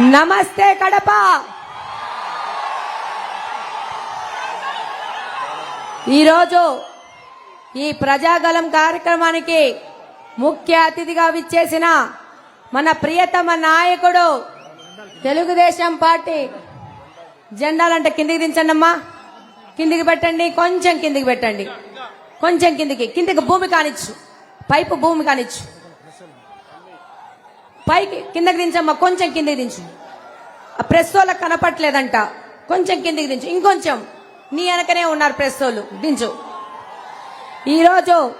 నమస్తే కడప. ఈరోజు ఈ ప్రజాగలం కార్యక్రమానికి ముఖ్య అతిథిగా విచ్చేసిన మన ప్రియతమ నాయకుడు తెలుగుదేశం పార్టీ జెండాలంటే కిందికి దించండి అమ్మా. కిందికి పెట్టండి కొంచెం కిందికి పెట్టండి. కొంచెం కిందికి కిందికి భూమి కానిచ్చు. పైపు భూమి కానిచ్చు. పైకి కిందకి దించమ్మా కొంచెం కిందికి దించు. ఆ ప్రెస్ వాళ్ళకి కనపట్లేదంట. కొంచెం కిందికి దించు. ఇంకొంచెం. నీ వెనకనే ఉన్నారు ప్రెస్ వాళ్ళు దించు. ఈరోజు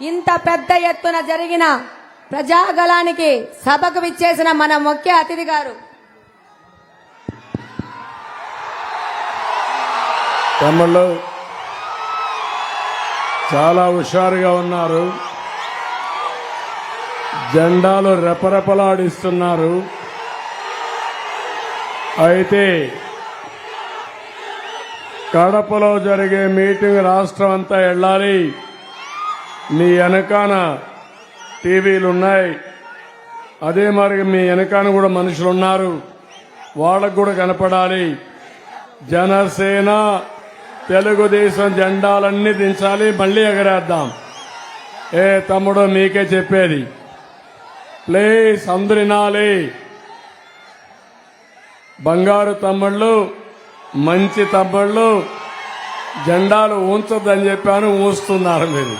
ఇంత పెద్ద ఎత్తున జరిగిన ప్రజాగలానికి సభకు విచ్చేసిన మన ముఖ్య అతిథి గారు. తమ్ముళ్ళు చాలా హుషారుగా ఉన్నారు. జెండాలు రెపరెపలాడిస్తున్నారు. అయితే కడపలో జరిగే మీటింగ్ రాష్ట్రం అంతా వెళ్ళాలి మీ వెనకాన టీవీలు ఉన్నాయి అదే మరి మీ వెనకాన కూడా మనుషులు ఉన్నారు వాళ్ళకు కూడా కనపడాలి. జనసేన తెలుగుదేశం జెండాలన్నీ దించాలి. మళ్ళీ ఎగరేద్దాం. ఏ తమ్ముడు మీకే చెప్పేది. ప్లీజ్ అందరు వినాలి బంగారు తమ్ముళ్ళు మంచి తమ్ముళ్ళు జెండాలు ఉంచొద్దని చెప్పాను ఊస్తున్నారు మీరు.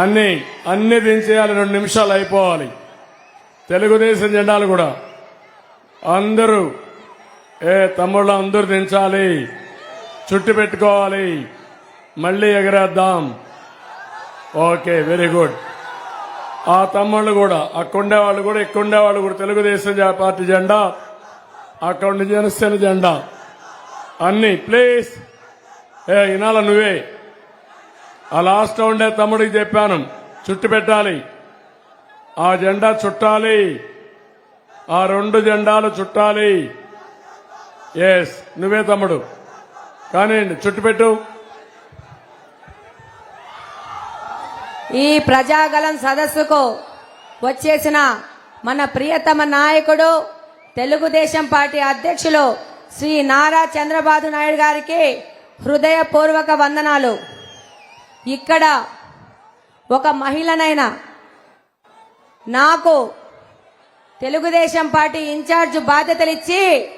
అన్ని అన్ని దించేయాలి రెండు నిమిషాలు అయిపోవాలి. తెలుగుదేశం జెండాలు కూడా. అందరూ ఏ తమ్ముళ్ళు అందరూ దించాలి. చుట్టు పెట్టుకోవాలి. మళ్ళీ ఎగరేద్దాం. Okay very good. ఆ తమ్ముళ్ళు కూడా అక్కడుండే వాళ్ళు కూడా ఇక్కడుండే వాళ్ళు కూడా తెలుగుదేశం జా- పార్టీ జెండా అక్కడ జనసేన జెండా. అన్ని ప్లీజ్. ఏ ఇనాల నువ్వే. ఆ లాస్ట్ ఉండే తమ్ముడికి చెప్పాను చుట్టు పెట్టాలి. ఆ జెండా చుట్టాలి. ఆ రెండు జెండాలు చుట్టాలి. ఎస్ నువ్వే తమ్ముడు. కానీ చుట్టుపెట్టు ఈ ప్రజాగలం సదస్సుకు వచ్చేసిన మన ప్రియతమ నాయకుడు తెలుగుదేశం పార్టీ అధ్యక్షులు శ్రీ నారా చంద్రబాబు నాయుడు గారికి హృదయపూర్వక వందనాలు. ఇక్కడ ఒక మహిళనైనా నాకు తెలుగుదేశం పార్టీ ఇన్ఛార్జ్ బాధ్యతలు ఇచ్చి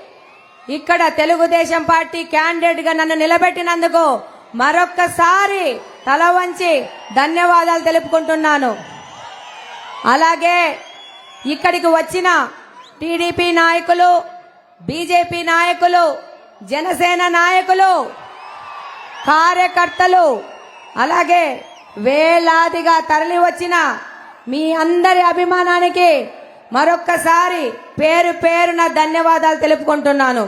ఇక్కడ తెలుగుదేశం పార్టీ క్యాండిడేట్గా నన్ను నిలబెట్టినందుకు మరొక్కసారి తల వంచి ధన్యవాదాలు తెలుపుకుంటున్నాను. అలాగే ఇక్కడికి వచ్చిన టీడీపీ నాయకులు బీజేపీ నాయకులు జనసేన నాయకులు కార్యకర్తలు అలాగే వేలాదిగా తరలి వచ్చిన మీ అందరి అభిమానానికి మరొక్కసారి పేరు పేరున ధన్యవాదాలు తెలుపుకుంటున్నాను.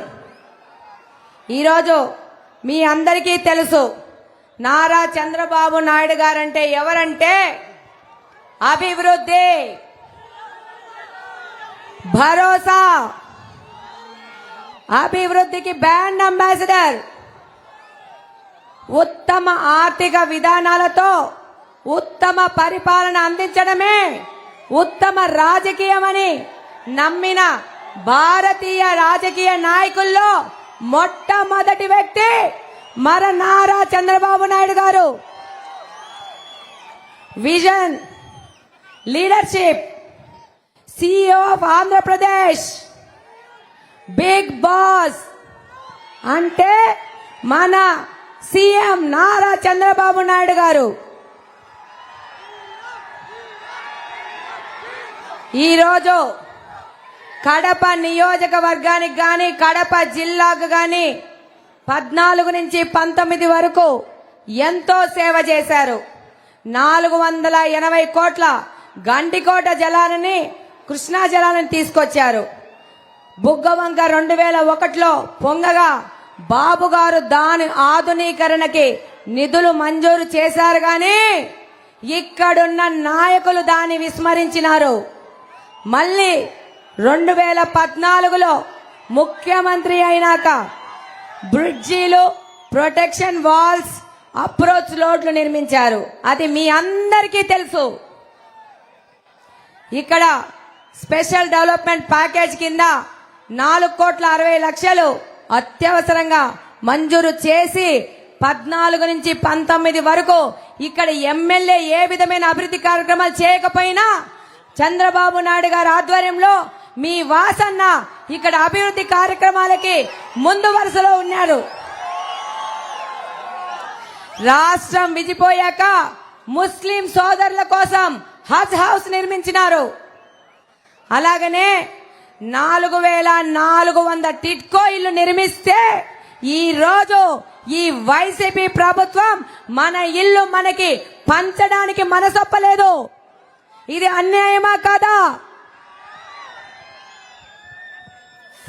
ఈరోజు మీ అందరికీ తెలుసు నారా చంద్రబాబు నాయుడు గారంటే ఎవరంటే అభివృద్ధి భరోసా అభివృద్ధికి బ్యాండ్ అంబాసిడర్ ఉత్తమ ఆర్థిక విధానాలతో ఉత్తమ పరిపాలన అందించడమే ఉత్తమ రాజకీయమని నమ్మిన భారతీయ రాజకీయ నాయకుల్లో మొట్టమొదటి వ్యక్తి మన నారా చంద్రబాబు నాయుడు గారు. Vision leadership CEO of Andhra Pradesh big boss. అంటే మన సీఎం నారా చంద్రబాబు నాయుడు గారు. ఈరోజు కడప నియోజకవర్గానికి కానీ కడప జిల్లాకు కానీ పద్నాలుగు నుంచి పంతొమ్మిది వరకు ఎంతో సేవ చేశారు. నాలుగు వందల ఎనభై కోట్ల గండికోట జలాలని కృష్ణా జలాలను తీసుకొచ్చారు. బుగ్గవంక రెండు వేల ఒకటిలో పొంగగా బాబు గారు దాని ఆధునీకరణకి నిధులు మంజూరు చేశారు గాని ఇక్కడున్న నాయకులు దాన్ని విస్మరించినారు. మళ్ళీ రెండు వేల పద్నాలుగులో ముఖ్యమంత్రి అయినాక బ్రిడ్జీలు ప్రొటెక్షన్ వాల్స్ అప్రోచ్ రోడ్లు నిర్మించారు. అది మీ అందరికీ తెలుసు. ఇక్కడ స్పెషల్ డెవలప్మెంట్ ప్యాకేజ్ కింద నాలుగు కోట్ల అరవై లక్షలు అత్యవసరంగా మంజూరు చేసి పద్నాలుగు నుంచి పంతొమ్మిది వరకు ఇక్కడ ఎమ్మెల్యే ఏ విధమైన అభివృద్ధి కార్యక్రమాలు చేయకపోయినా చంద్రబాబు నాయుడు గారి ఆధ్వర్యంలో మీ వాసన్న ఇక్కడ అభివృద్ధి కార్యక్రమాలకి ముందు వరుసలో ఉన్నాడు. రాష్ట్రం విడిపోయాక ముస్లిం సోదరుల కోసం హజ్ హౌస్ నిర్మించినారు. అలాగనే నాలుగు వేల నాలుగు వంద టిట్కో ఇల్లు నిర్మిస్తే ఈ రోజు ఈ వైసీపీ ప్రభుత్వం మన ఇల్లు మనకి పంచడానికి మనసొప్పలేదు. ఇది అన్యాయమా కాదా?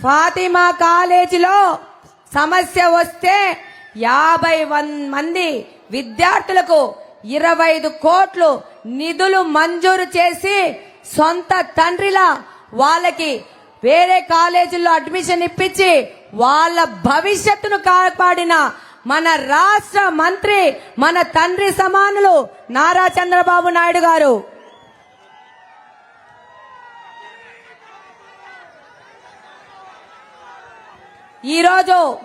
ఫాతిమా కాలేజీలో సమస్య వస్తే యాభై మంది విద్యార్థులకు ఇరవై ఐదు కోట్లు నిధులు మంజూరు చేసి సొంత తండ్రిలా వాళ్ళకి వేరే కాలేజీల్లో అడ్మిషన్ ఇప్పించి వాళ్ళ భవిష్యత్తును కాపాడిన మన రాష్ట్ర మంత్రి మన తండ్రి సమానులు నారా చంద్రబాబు నాయుడు గారు. ఈరోజు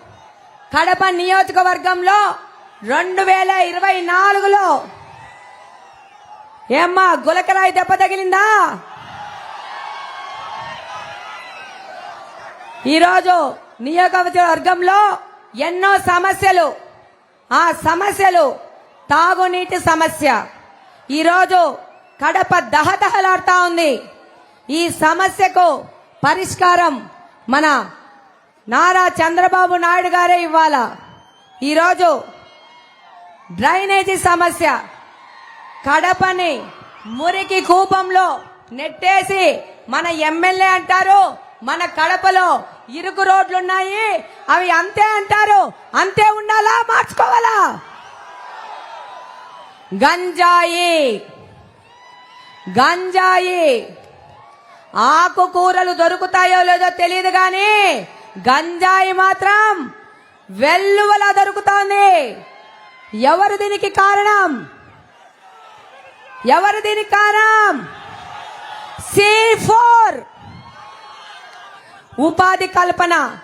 కడప నియోజకవర్గంలో రెండు వేల ఇరవై నాలుగులో ఏమ్మా గులకరాయి దెబ్బ తగిలిందా? ఈరోజు నియోజకవర్గంలో ఎన్నో సమస్యలు ఆ సమస్యలు తాగునీటి సమస్య. ఈరోజు కడప దహదహలాడుతా ఉంది. ఈ సమస్యకు పరిష్కారం మన నారా చంద్రబాబు నాయుడు గారే ఇవ్వాలా? ఈరోజు డ్రైనేజీ సమస్య. కడపని మురికి కూపంలో నెట్టేసి మన ఎమ్మెల్యే అంటారు మన కడపలో ఇరుకు రోడ్లున్నాయి అవి అంతే అంటారు. అంతే ఉండాలా? మార్చుకోవాలా? గంజాయి. గంజాయి. ఆకుకూరలు దొరుకుతాయో లేదో తెలియదు కానీ గంజాయి మాత్రం వెల్లువలా దొరుకుతోంది. ఎవరు దీనికి కారణం? ఎవరు దీనికి కారణం? C four. ఉపాధి కల్పన.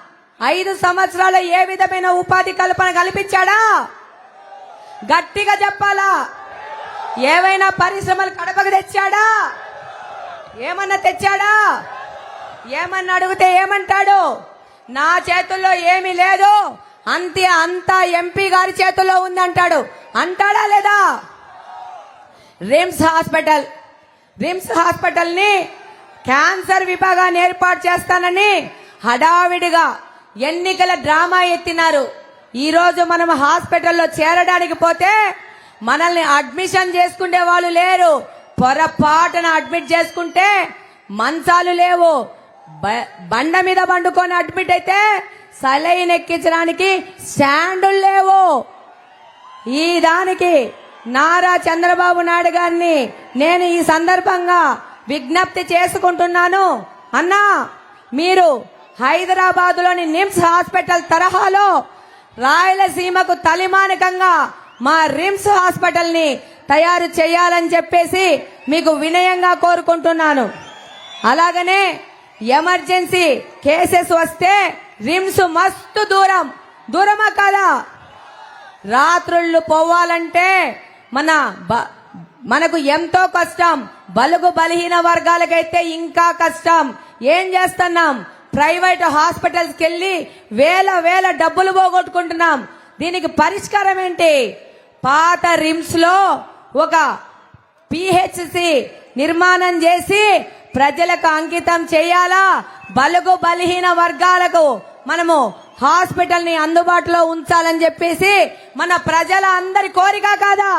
ఐదు సంవత్సరాలు ఏ విధమైన ఉపాధి కల్పన కల్పించాడా? గట్టిగా చెప్పాలా? ఏవైనా పరిశ్రమలు కడపకు తెచ్చాడా? ఏమన్నా తెచ్చాడా? ఏమన్నా అడిగితే ఏమంటాడు? నా చేతుల్లో ఏమీ లేదు. అంతే అంతా ఎంపీ గారి చేతుల్లో ఉందంటాడు. అంటాడా లేదా? RIMS hospital. రిమ్స్ హాస్పిటల్ని క్యాన్సర్ విభాగాన్ని ఏర్పాటు చేస్తానని హడావిడిగా ఎన్నికల డ్రామా ఎత్తినారు. ఈ రోజు మనం హాస్పిటల్లో చేరడానికి పోతే మనల్ని అడ్మిషన్ చేసుకునే వాళ్ళు లేరు. పొరపాటున అడ్మిట్ చేసుకుంటే మంచాలు లేవు. బండ మీద పండుకొని అడ్మిట్ అయితే సలైన్ ఎక్కించడానికి స్టాండులు లేవు. ఈ దానికి నారా చంద్రబాబు నాయుడు గారిని నేను ఈ సందర్భంగా విజ్ఞప్తి చేసుకుంటున్నాను. అన్నా మీరు హైదరాబాదులోని నిమ్స్ హాస్పిటల్ తరహాలో రాయలసీమకు తలిమానికంగా మా రిమ్స్ హాస్పిటల్ని తయారు చేయాలని చెప్పేసి మీకు వినయంగా కోరుకుంటున్నాను. అలాగనే ఎమర్జెన్సీ కేసెస్ వస్తే రిమ్స్ మస్తు దూరం. దూరమా కాదా? రాత్రుళ్ళు పోవాలంటే మన బ- మనకు ఎంతో కష్టం. బలుగు బలహీన వర్గాలకైతే ఇంకా కష్టం. ఏం చేస్తున్నాం? ప్రైవేట్ హాస్పిటల్స్ కెళ్ళి వేల వేల డబ్బులు పోగొట్టుకుంటున్నాం. దీనికి పరిష్కారం ఏంటి? పాత రిమ్స్లో ఒక పిహెచ్సి నిర్మాణం చేసి ప్రజలకు అంకితం చేయాలా? బలుగు బలహీన వర్గాలకు మనము హాస్పిటల్ని అందుబాటులో ఉంచాలని చెప్పేసి మన ప్రజల అందరి కోరిక కాదా?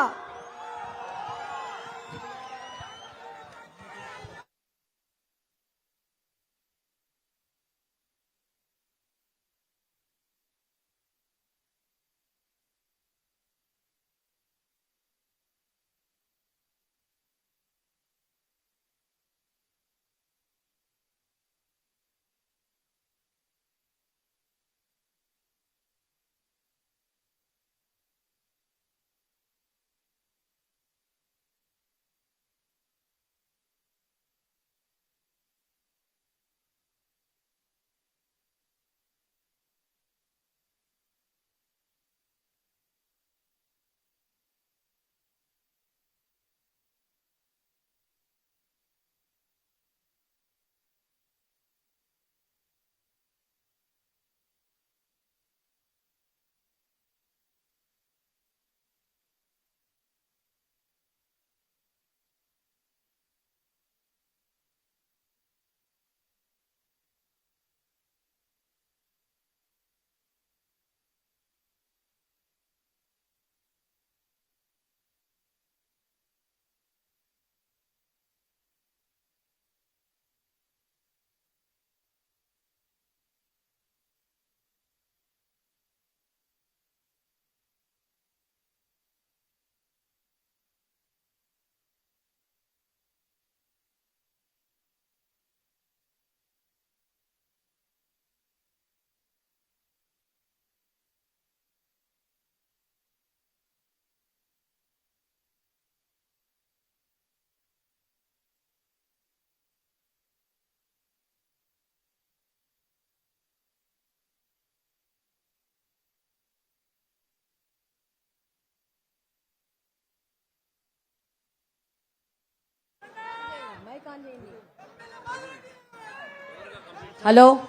హలో?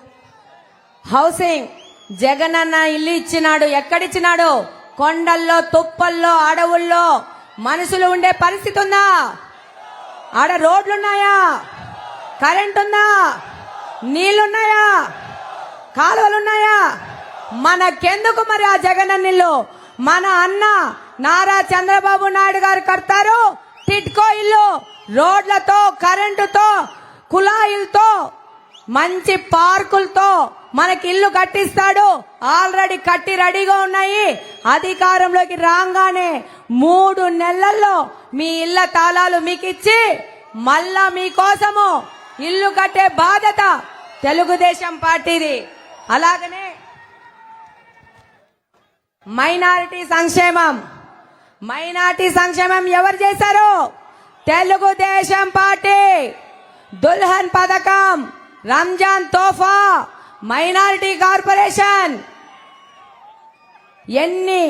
హౌసింగ్. జగన్ అన్న ఇల్లు ఇచ్చినాడు. ఎక్కడిచ్చినాడు? కొండల్లో తుప్పల్లో అడవుల్లో. మనుషులు ఉండే పరిస్థితి ఉందా? ఆడ రోడ్లున్నాయా? కరెంట్ ఉందా నీళ్ళున్నాయా? కాలువలున్నాయా? మనకెందుకు మరి ఆ జగనన్న ఇల్లు? మన అన్న నారా చంద్రబాబు నాయుడు గారు కడతారు. టిట్కో ఇల్లు. రోడ్లతో కరెంటుతో కులాయిలతో మంచి పార్కులతో మనకి ఇల్లు కట్టిస్తాడు. ఆల్రెడీ కట్టి రెడీగా ఉన్నాయి. అధికారంలోకి రాగానే మూడు నెలల్లో మీ ఇళ్ళ తాళాలు మీకు ఇచ్చి మళ్ళా మీకోసము ఇల్లు కట్టే బాధ్యత తెలుగుదేశం పార్టీది. అలాగనే మైనారిటీ సంక్షేమం. మైనారిటీ సంక్షేమం ఎవరు చేశారు? తెలుగుదేశం పార్టీ దుల్హన్ పథకం రంజాన్ తోఫా మైనారిటీ కార్పొరేషన్. ఎన్ని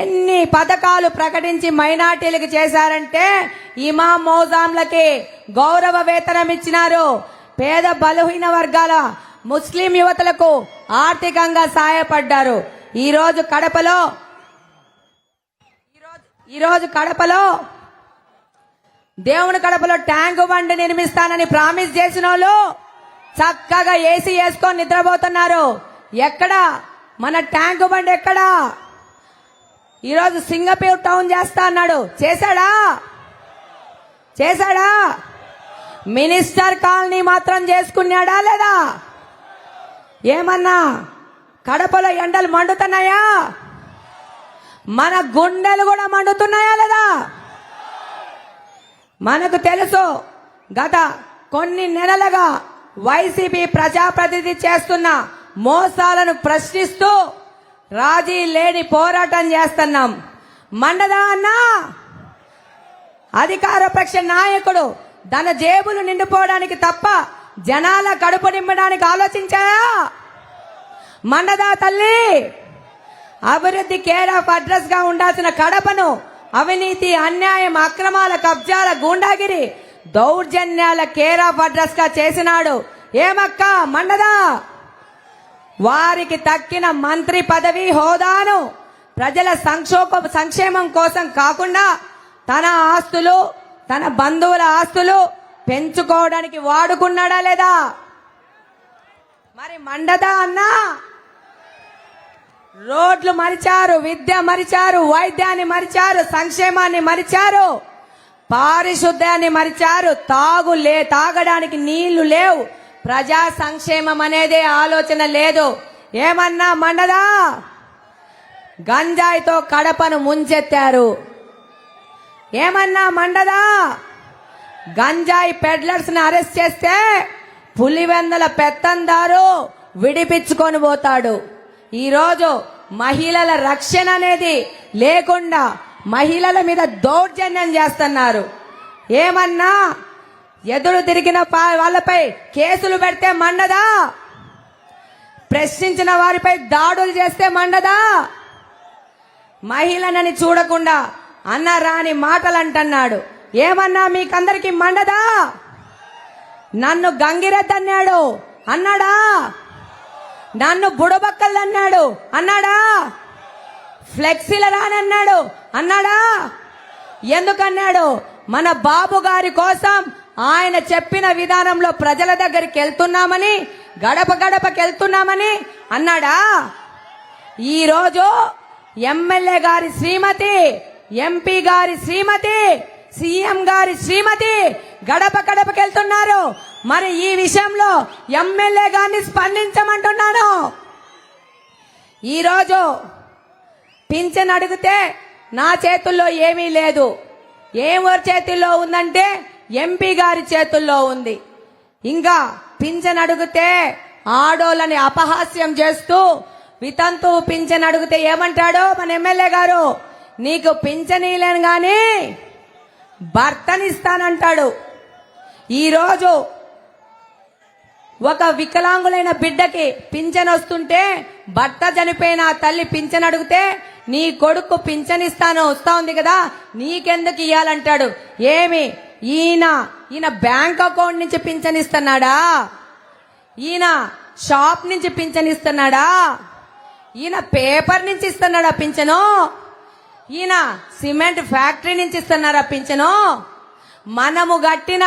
ఎన్ని పథకాలు ప్రకటించి మైనార్టీలకు చేశారంటే ఇమా మౌజాంలకి గౌరవ వేతనం ఇచ్చినారు. పేద బలహీన వర్గాల ముస్లిం యువతలకు ఆర్థికంగా సాయపడ్డారు. ఈ రోజు కడపలో ఈరోజు కడపలో దేవుని కడపలో ట్యాంకు బండి నిర్మిస్తానని ప్రామిస్ చేసిన వాళ్ళు చక్కగా ఏసీ వేసుకొని నిద్రపోతున్నారు. ఎక్కడ? మన ట్యాంకు బండి ఎక్కడా? ఈరోజు సింగపూర్ టౌన్ చేస్తా అన్నాడు. చేశాడా? చేశాడా? మినిస్టర్ కాలనీ మాత్రం చేసుకున్నాడా లేదా? ఏమన్నా? కడపలో ఎండలు మండుతున్నాయా? మన గుండెలు కూడా మండుతున్నాయా లేదా? మనకు తెలుసు గత కొన్ని నెలలుగా వైసీపీ ప్రజాప్రతినిధి చేస్తున్న మోసాలను ప్రశ్నిస్తూ రాజీ లేని పోరాటం చేస్తున్నాం. మండదా అన్నా? అధికార పక్ష నాయకుడు తన జేబులు నిండిపోవడానికి తప్ప జనాల కడుపు నింపడానికి ఆలోచించాయా? మండదా తల్లి! అభివృద్ధి కేర్ ఆఫ్ అడ్రస్గా ఉండాల్సిన కడపను అవినీతి అన్యాయం అక్రమాల కబ్జాల గూండాగిరి దౌర్జన్యాల కేర్ ఆఫ్ అడ్రస్గా చేసినాడు. ఏమక్క? మండదా? వారికి తక్కిన మంత్రి పదవి హోదాను ప్రజల సంక్షోభ సంక్షేమం కోసం కాకుండా తన ఆస్తులు తన బంధువుల ఆస్తులు పెంచుకోవడానికి వాడుకున్నాడా లేదా? మరి మండదా అన్నా? రోడ్లు మరిచారు విద్య మరిచారు వైద్యాన్ని మరిచారు సంక్షేమాన్ని మరిచారు పారిశుద్ధ్యాన్ని మరిచారు. తాగు లే తాగడానికి నీళ్ళు లేవు. ప్రజా సంక్షేమం అనేది ఆలోచన లేదు. ఏమన్నా మండదా? గంజాయితో కడపను ముంచెత్తారు. ఏమన్నా మండదా? గంజాయి పెడ్లర్స్ని అరెస్ట్ చేస్తే పులివెందల పెత్తందారు విడిపించుకొని పోతాడు. ఈరోజు మహిళల రక్షణ అనేది లేకుండా మహిళల మీద దౌర్జన్యం చేస్తున్నారు. ఏమన్నా ఎదురు తిరిగిన వాళ్ళపై కేసులు పెడితే మండదా? ప్రశ్నించిన వారిపై దాడులు చేస్తే మండదా? మహిళనని చూడకుండా అన్న రాని మాటలు అంటున్నాడు ఏమన్నా మీకందరికి మండదా? నన్ను గంగిరెద్దన్నాడు అన్నాడా? నన్ను బుడబక్కలు అన్నాడు? అన్నాడా ఫ్లెక్సీల రానన్నాడు అన్నాడా? ఎందుకన్నాడు? మన బాబు గారి కోసం ఆయన చెప్పిన విధానంలో ప్రజల దగ్గరికి వెళ్తున్నామని గడప గడపకి వెళ్తున్నామని అన్నాడా? ఈరోజు ఎమ్మెల్యే గారి శ్రీమతి ఎంపీ గారి శ్రీమతి సీఎం గారి శ్రీమతి గడప గడపకి వెళ్తున్నారు. మరి ఈ విషయంలో ఎమ్మెల్యే గారిని స్పందించమంటున్నాను. ఈరోజు పింఛన్ అడిగితే నా చేతుల్లో ఏమీ లేదు. ఎవరి చేతుల్లో ఉందంటే ఎంపీ గారి చేతుల్లో ఉంది. ఇంకా పింఛన్ అడిగితే ఆడోళ్ళని అపహాస్యం చేస్తూ వితంతు పింఛన్ అడిగితే ఏమంటాడో మన ఎమ్మెల్యే గారు? నీకు పింఛనీలేను గాని భర్తనిస్తానంటాడు. ఈరోజు ఒక వికలాంగులైన బిడ్డకి పింఛన్ వస్తుంటే భర్త చనిపోయిన ఆ తల్లి పింఛన్ అడిగితే నీ కొడుకు పింఛన్ ఇస్తాను వస్తా ఉంది కదా నీకెందుకు ఇయ్యాలంటాడు? ఏమి? ఈయన ఈయన బ్యాంక్ అకౌంట్ నుంచి పింఛన్ ఇస్తున్నాడా ఈయన షాప్ నుంచి పింఛన్ ఇస్తున్నాడా ఈయన పేపర్ నుంచి ఇస్తున్నాడా పింఛను? ఈయన సిమెంట్ ఫ్యాక్టరీ నుంచి ఇస్తున్నారా పింఛను? మనము గట్టిన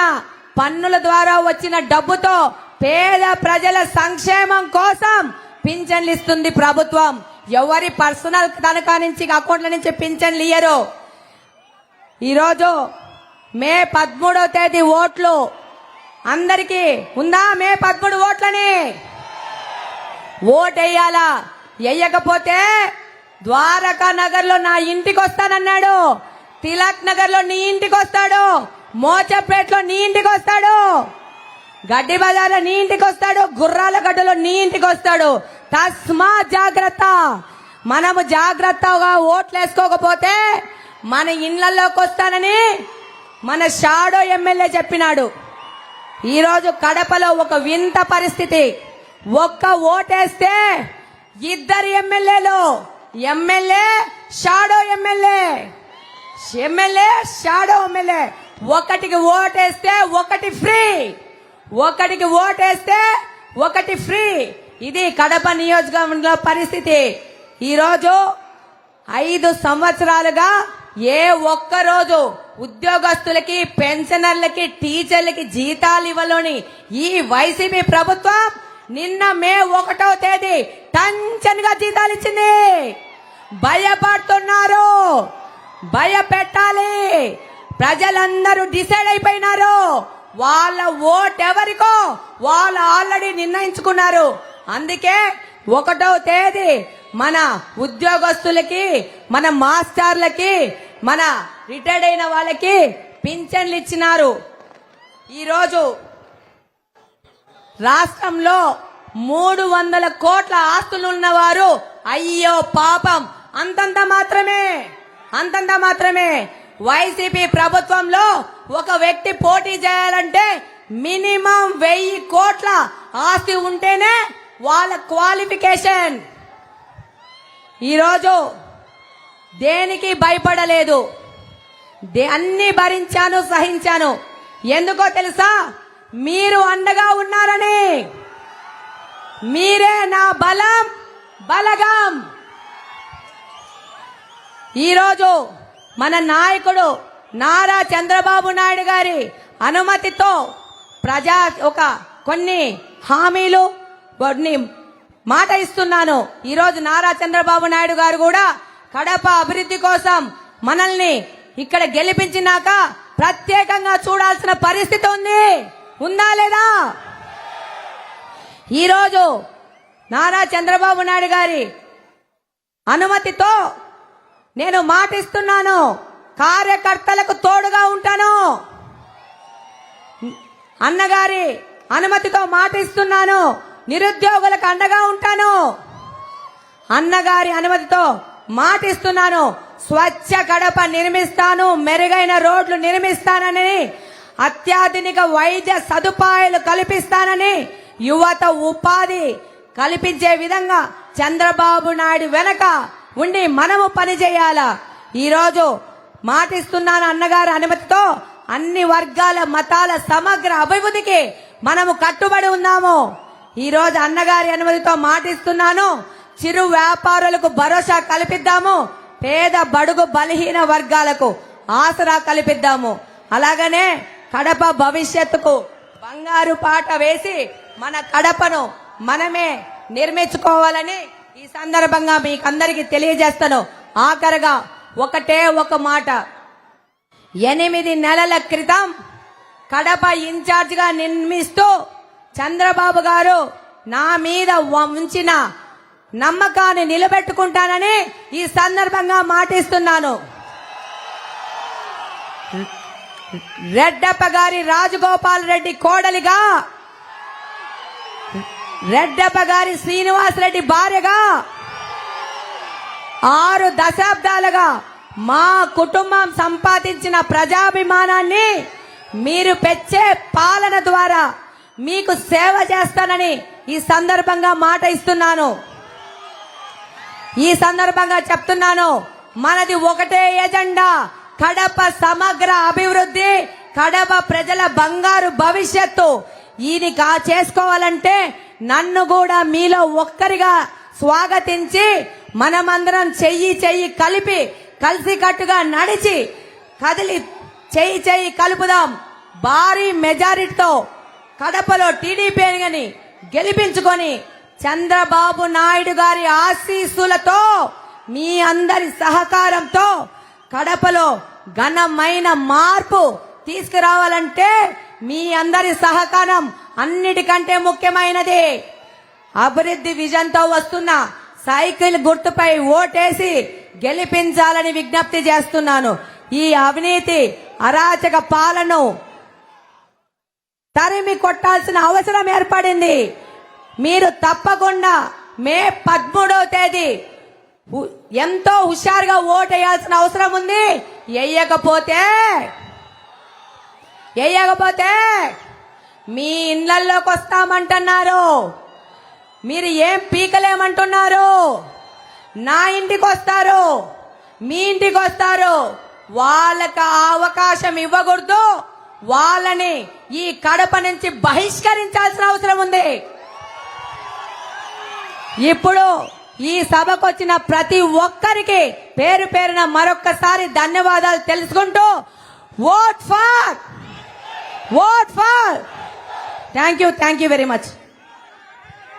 పన్నుల ద్వారా వచ్చిన డబ్బుతో పేద ప్రజల సంక్షేమం కోసం పింఛన్లు ఇస్తుంది ప్రభుత్వం. ఎవరి పర్సనల్ తనఖా నుంచి అకౌంట్ల నుంచి పింఛన్లు ఇయ్యరు. ఈరోజు మే పదమూడవ తేదీ ఓట్లు. అందరికీ ఉందా మే పదమూడు ఓట్లని? ఓటేయాలా? వెయ్యకపోతే ద్వారకా నగర్లో నా ఇంటికి వస్తానన్నాడు తిలక్ నగర్లో నీ ఇంటికి వస్తాడు మోచపేటలో నీ ఇంటికి వస్తాడు గడ్డి బజార్లో నీ ఇంటికి వస్తాడు గుర్రాల గడ్డలో నీ ఇంటికి వస్తాడు. తస్మా జాగ్రత్త. మనము జాగ్రత్తగా ఓట్లేసుకోకపోతే మన ఇళ్ళలోకి వస్తానని మన షాడో ఎమ్మెల్యే చెప్పినాడు. ఈరోజు కడపలో ఒక వింత పరిస్థితి. ఒక్క ఓటేస్తే ఇద్దరు ఎమ్మెల్యేలు. MLA shadow MLA. MLA shadow MLA. ఒకటికి ఓటేస్తే ఒకటి ఫ్రీ. ఒకటికి ఓటేస్తే ఒకటి ఫ్రీ. ఇది కడప నియోజకవర్గంలో పరిస్థితి. ఈరోజు ఐదు సంవత్సరాలుగా ఏ ఒక్క రోజు ఉద్యోగస్తులకి పెన్షనర్లకి టీచర్లకి జీతాలు ఇవ్వలోని ఈ వైసీపీ ప్రభుత్వం నిన్న మే ఒకటో తేదీ టెన్షన్గా జీతాలు ఇచ్చింది. భయపడుతున్నారు. భయపెట్టాలి. ప్రజలందరూ డిసైడ్ అయిపోయినారు. వాళ్ళ ఓట్ ఎవరికో వాళ్ళు ఆల్రెడీ నిర్ణయించుకున్నారు. అందుకే ఒకటో తేదీ మన ఉద్యోగస్తులకి మన మాస్టర్లకి మన రిటైర్డ్ అయిన వాళ్ళకి పింఛన్లు ఇచ్చినారు. ఈరోజు రాష్ట్రంలో మూడు వందల కోట్ల ఆస్తులున్నవారు అయ్యో పాపం. అంతంత మాత్రమే అంతంత మాత్రమే. వైసీపీ ప్రభుత్వంలో ఒక వ్యక్తి పోటీ చేయాలంటే మినిమం వెయ్యి కోట్ల ఆస్తి ఉంటేనే వాళ్ళ క్వాలిఫికేషన్. ఈరోజు దేనికి భయపడలేదు? దే- అన్ని భరించాను సహించాను. ఎందుకో తెలుసా? మీరు అండగా ఉన్నారని. మీరే నా బలం బలగం. ఈరోజు మన నాయకుడు నారా చంద్రబాబు నాయుడు గారి అనుమతితో ప్రజా ఒక కొన్ని హామీలు కొన్ని మాట ఇస్తున్నాను. ఈరోజు నారా చంద్రబాబు నాయుడు గారు కూడా కడప అభివృద్ధి కోసం మనల్ని ఇక్కడ గెలిపించినాక ప్రత్యేకంగా చూడాల్సిన పరిస్థితి ఉంది. ఉందా లేదా? ఈరోజు నారా చంద్రబాబు నాయుడు గారి అనుమతితో నేను మాటిస్తున్నాను. కార్యకర్తలకు తోడుగా ఉంటాను. అన్నగారి అనుమతితో మాటిస్తున్నాను. నిరుద్యోగులకు అండగా ఉంటాను. అన్నగారి అనుమతితో మాటిస్తున్నాను. స్వచ్ఛ కడప నిర్మిస్తాను. మెరుగైన రోడ్లు నిర్మిస్తానని అత్యాధునిక వైద్య సదుపాయాలు కల్పిస్తానని యువత ఉపాధి కల్పించే విధంగా చంద్రబాబు నాయుడు వెనక ఉండి మనము పనిచేయాలా? ఈరోజు మాటిస్తున్నాను అన్నగారి అనుమతితో అన్ని వర్గాల మతాల సమగ్ర అభివృద్ధికి మనము కట్టుబడి ఉన్నాము. ఈ రోజు అన్నగారి అనుమతితో మాటిస్తున్నాను. చిరు వ్యాపారులకు భరోసా కల్పిద్దాము. పేద బడుగు బలహీన వర్గాలకు ఆసరా కల్పిద్దాము. అలాగనే కడప భవిష్యత్తుకు బంగారు పాట వేసి మన కడపను మనమే నిర్మించుకోవాలని ఈ సందర్భంగా మీకు అందరికీ తెలియజేస్తాను. ఆఖరిగా ఒకటే ఒక మాట. ఎనిమిది నెలల క్రితం కడప ఇన్ఛార్జ్గా నిర్మిస్తూ చంద్రబాబు గారు నా మీద వ- ఉంచిన నమ్మకాన్ని నిలబెట్టుకుంటానని ఈ సందర్భంగా మాటిస్తున్నాను. రెడ్డప్ప గారి రాజగోపాల్ రెడ్డి కోడలిగా రెడ్డప్ప గారి శ్రీనివాస్ రెడ్డి భార్యగా ఆరు దశాబ్దాలుగా మా కుటుంబం సంపాదించిన ప్రజాభిమానాన్ని మీరు పెంచే పాలన ద్వారా మీకు సేవ చేస్తానని ఈ సందర్భంగా మాట ఇస్తున్నాను. ఈ సందర్భంగా చెప్తున్నాను మనది ఒకటే ఎజెండా కడప సమగ్ర అభివృద్ధి కడప ప్రజల బంగారు భవిష్యత్తు. ఇది కా చేసుకోవాలంటే నన్ను కూడా మీలో ఒక్కరిగా స్వాగతించి మనమందరం చెయ్యి చెయ్యి కలిపి కలిసికట్టుగా నడిచి కదిలి చెయ్యి చెయ్యి కలుపుదాం. భారీ మెజారిటీతో కడపలో టీడీపీ అని గెలిపించుకొని చంద్రబాబు నాయుడు గారి ఆశీస్సులతో మీ అందరి సహకారంతో కడపలో ఘనమైన మార్పు తీసుకురావాలంటే మీ అందరి సహకారం అన్నిటికంటే ముఖ్యమైనది. అభివృద్ధి విజన్తో వస్తున్న సైకిల్ గుర్తుపై ఓటేసి గెలిపించాలని విజ్ఞప్తి చేస్తున్నాను. ఈ అవినీతి అరాచక పాలను తరిమి కొట్టాల్సిన అవసరం ఏర్పడింది. మీరు తప్పకుండా మే పదమూడవ తేదీ ఎంతో హుషారుగా ఓటేయాల్సిన అవసరం ఉంది. వేయకపోతే వేయకపోతే మీ ఇళ్ళలోకి వస్తామంటున్నారు మీరు ఏం పీకలేమంటున్నారు? నా ఇంటికి వస్తారు. మీ ఇంటికి వస్తారు. వాళ్ళకి అవకాశం ఇవ్వకూడదు. వాళ్ళని ఈ కడప నుంచి బహిష్కరించాల్సిన అవసరం ఉంది. ఇప్పుడు ఈ సభకు వచ్చిన ప్రతి ఒక్కరికి పేరు పేరున మరొక్కసారి ధన్యవాదాలు తెలుసుకుంటూ vote for! Vote for! Thank you thank you very much.